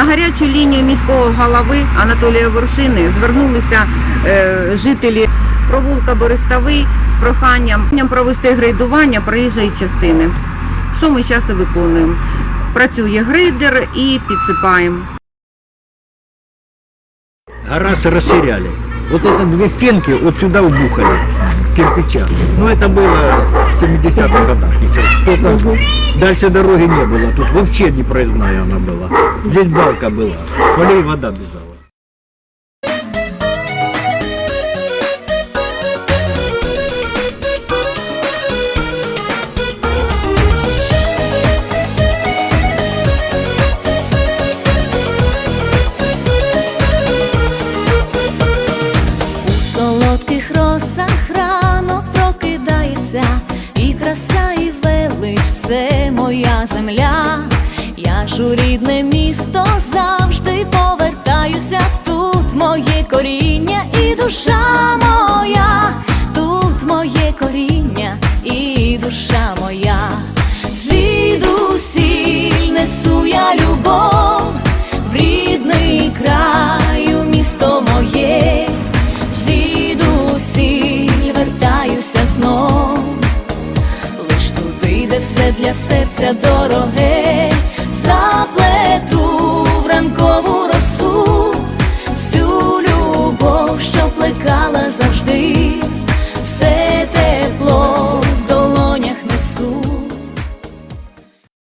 На гарячу лінію міського голови Анатолія Вершини звернулися е, жителі провулка Берестовий з проханням провести грейдування проїжджої частини. Що ми зараз і виконуємо? Працює грейдер і підсипаємо. Гараж расширяли. Вот это две стенки вот сюда убухали кирпича. Ну это было в 70-х годах еще. Кто-то дальше дороги не было. Тут вообще не проездная она была. Здесь балка была. С полей вода бежала. це моя земля, я ж у рідне місто завжди повертаюся. Тут моє коріння і душа моя, тут моє коріння і душа моя, звідусіль несу я любов, в рідний краю місто моє, звідусіль вертаюся знов для серця дороге.